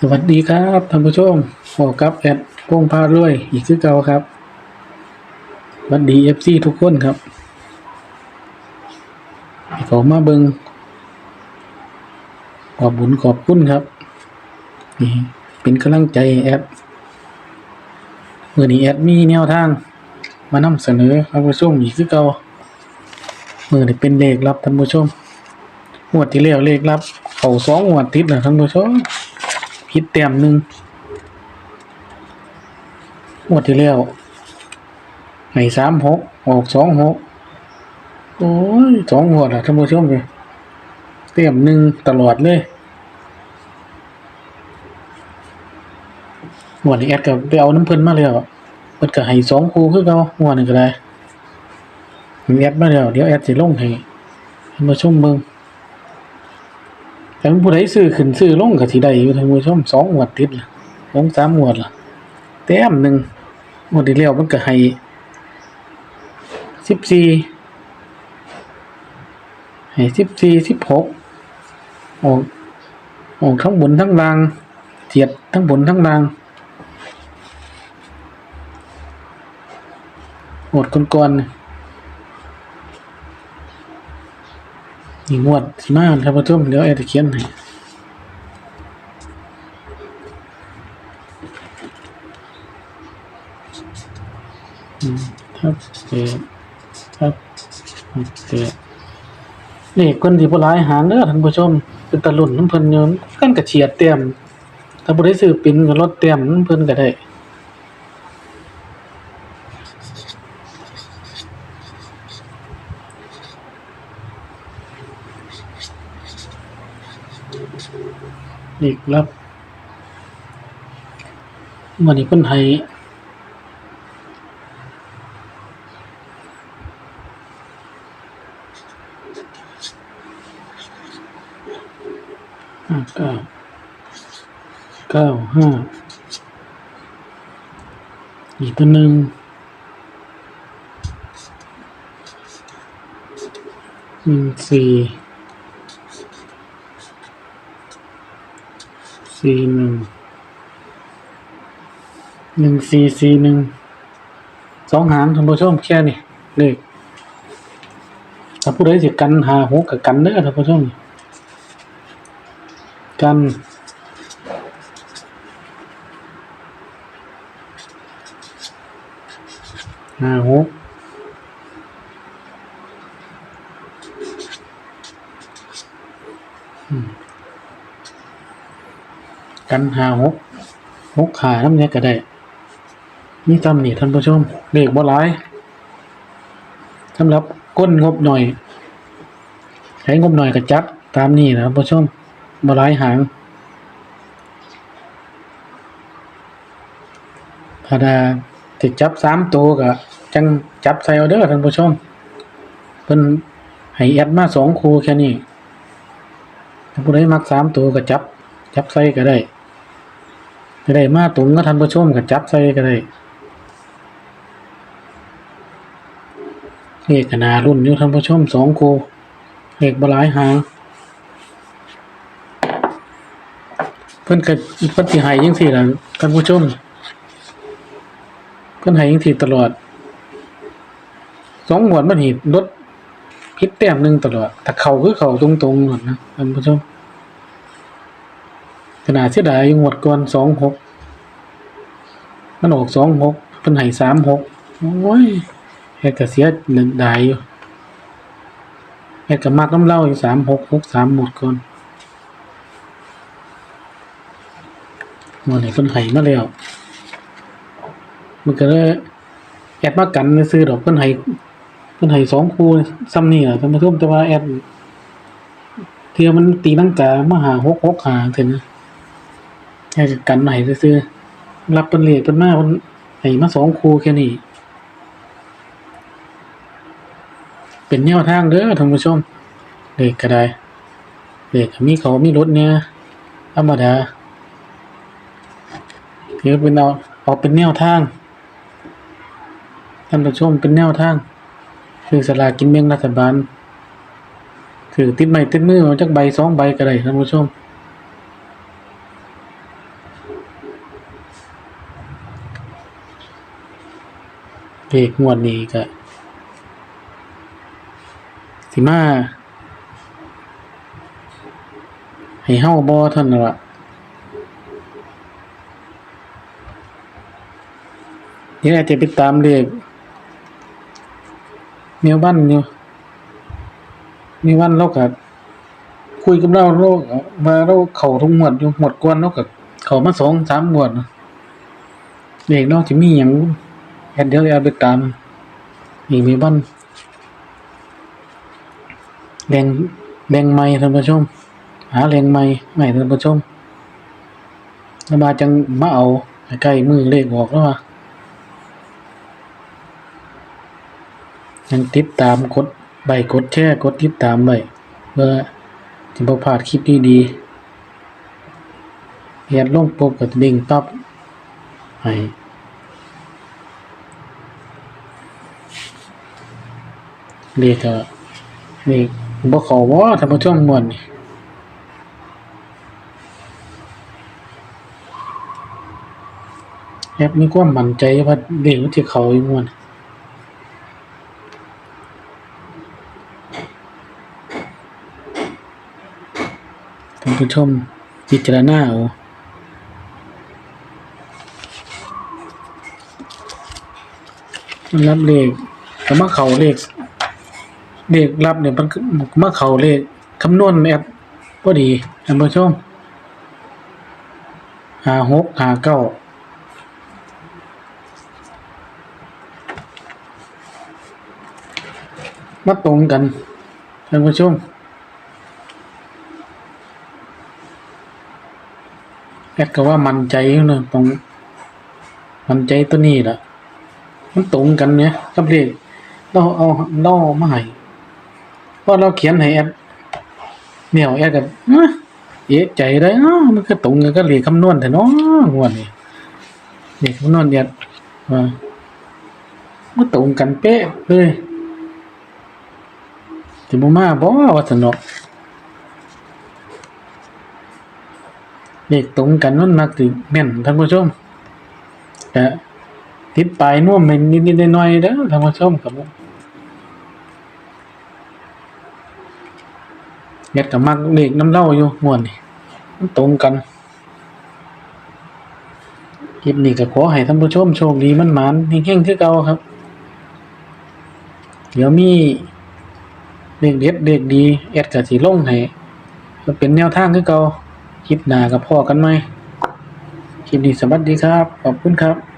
สวัสดีครับท่านผู้ชมพอกับแอดพงพารวย อีกคือเก่าครับสวัสดีเอฟซีทุกคนครับขามาเบิงขอบบุญขอบคุณครับ นี่เป็นกำลังใจแอดเมื่อนี้แอดมีแนวทาง มานำเสนอท่านผู้ชมอีกคือเก่าเมื่อนี้เป็นเลขลับท่านผู้ชมงวดที่แล้วเลขลับ เขาสองงวดติดแล้วท่านผู้ชม ผิดแต้มหนึ่งงวดที่แล้วให้สามหกออกสองหกโอ้ยสองงวดอะท่านผู้ชมเลยแต้มหนึ่งตลอดเลยงวดนี้แอดกับไปเอาน้ำเพิ่นมาแล้วเพิ่นก็ให้สองคู่คือเก่างวดนี้ก็ได้แอดมาแล้วเดี๋ยวแอดสิลงให้ท่านผู้ชมเบิง แต่ผู้ใดซื้อขึ้นซื้อลงก็สิได้อยู่ท่านผู้ชมสองงวดติดล่ะสองสามงวดล่ะแต้มหนึ่งงวดที่แล้วมันก็ให้สิบสี่ให้สิบสี่สิบหกออกออกทั้งบนทั้งล่างเจียดทั้งบนทั้งล่างงวดก่อนๆ นี่งวดสิมาท่านผู้ชมเดี๋ยวแอดจะเขียนให้อืมครับเจ็ดครับเจ็ดเลขคนที่บ่หลายหางเด้อท่านผู้ชม เป็นตะลุ่นน้ำเพิ่นอยู่กันก็เฉียดเต็มถ้าบ่ได้ซื้อปิ้นก็ลดเต็มน้ำเพิ่นก็ได้ เลขลับวันนี้เพิ่นให้ห้าเก้าเก้าห้าอีกตัวหนึ่งหนึ่งสี่ สี่หนึ่งหนึ่งสี่สี่หนึ่งสองหางท่านผู้ชมแค่นี้เลขถ้าผู้ใดสิกันหาหกกับกันเด้อท่านผู้ชมกันหาหก กันหาหกหกขาน้ำเนี้ยก็ได้นี่จำนี่ท่านผู้ชมเลขบ่หลายสำหรับก้นงบหน่อยใช้งบหน่อยก็จับตามนี่นะท่านผู้ชมบหลายหางถ้าได้ติดจับสามตัวก็จังจับใส่เอาเด้อท่านผู้ชมเพิ่นให้แอดมาสองคูแค่นี้ถ้าผู้ใดมักสามตัวก็จับ จับใส่ก็ได้ จะได้มาตุงก็ท่านผู้ชมก็จับใส่ก็ได้เลขนารุ่นอยู่ท่านผู้ชมสองคูเลขบหลายหางเพิ่นก็เพิ่นสิให้จังซี่ล่ะท่านผู้ชมเพิ่นให้จังซี่ตลอดสองงวดมันห็นลดพิษแต้มหนึ่งตลอดแต่เขาคือเขาตรงๆหมดนะท่านผู้ชม ขนาดเสียดายงวดก่อน26มันออก26เพิ่นให้36โอ้ยเฮ็ดก็เสียดายอยู่เฮ็ดก็มักน้ำเล้าอยู่36 63หกสามหมดก่อนวันนี้เพิ่นให้มาแล้วมันก็เลยแอดมากันซื้อดอกเพิ่นให้เพิ่นให้สองคู่ซ้ำนี่อะท่านผู้ชมแต่ว่าแอดเที่ยมันตีลังกามาหาหกหกหาเถอะนะ แค่กันให้ซื้อๆรับเพิ่นเลขเพิ่นมาเพิ่นให้มาสองคูแค่นี้ เป็นแนวทางเด้อท่านผู้ชมเลขก็ได้เลขก็มีเขามีรถเนี่ยธรรมดาถือเป็นเอาเอาเป็นแนวทางท่านผู้ชมเป็นแนวทาง คือสลากกินแบ่งรัฐบาลคือติดไม้ติดมือมาจากใบสองใบก็ได้ท่านผู้ชม เลขงวดนี้ก็สิมาให้เฮาบ่เท่านนนล่ะเดี๋ยวอาจจะไปตามเลขเมียวบ้านอยู่มีวันเราก็คุยกับเราเราก็ว่าเราเข้าทุกหมวดอยู่หมวดก่อนเราก็เข้ามาสองสามหมวดนะเลขนอกจะมีหยัง แอดเดียวเอาไปตามนี่มีบ้านแบ่งแบ่งไม้ท่านผู้ชม หาแรงไม้ใหม่ท่านผู้ชมแล้วมาจังมาเอาใกล้มือเลขออกแล้วว่ายังติดตามกดใบกดแชร์กดติดตามไว้เพื่อจะบ่พาดคลิปดีๆเฮ็ดลงปุ๊บก็เด้งปั๊บให้ เลขก็เลขบ่เข้าบ่ท่านผู้ชมมวนนี่แอปมีความมั่นใจว่าเด็กมันจะเขาอยู่ม่วนท่านผู้ชมพิจารณาเอารับเลขก็มาเขาเลข เลขรับเนี่ยมันมาเขาเลขคำนวณแอปพอดีท่านผู้ชมหาหกหาเก้ามาตรงกันท่านผู้ชมแอดก็ว่ามันใจเนอะตรงมันใจตัวนี้ละมันตรงกันเนี่ยกับเลขเราเอาเรามาให้ พอเราเขียนให้แอดแนวแอดกับเอ๊ะใจได้เนาะมันก็ตรงกันก็เลขคำนวณแต่นาะงวดนี้เลขคำนวณแอดว่ามันตรงกันเป๊ะเลยสิบ่มาบ่ว่าสนอกเลขตรงกันมันมักสิแม่นท่านผู้ชมแต่ติดปลายน่วมไปนิดๆหน่อยๆเด้อท่านผู้ชมครับผม เฮ็ดก็มักเลขน้ำเล่าอยู่มวนนี่มันตรงกันคลิปนี้ก็ขอให้ท่านผู้ชมโชคดีมันหมานเฮงๆคือเก่าครับ เดี๋ยวมีเด็กเด็ดเด็กดีแอดกับสีลงให้ก็เป็นแนวทางคือเก่าคลิปหน้ากับพ่อกันไหมคลิปนี้สวัสดีครับ ขอบคุณครับ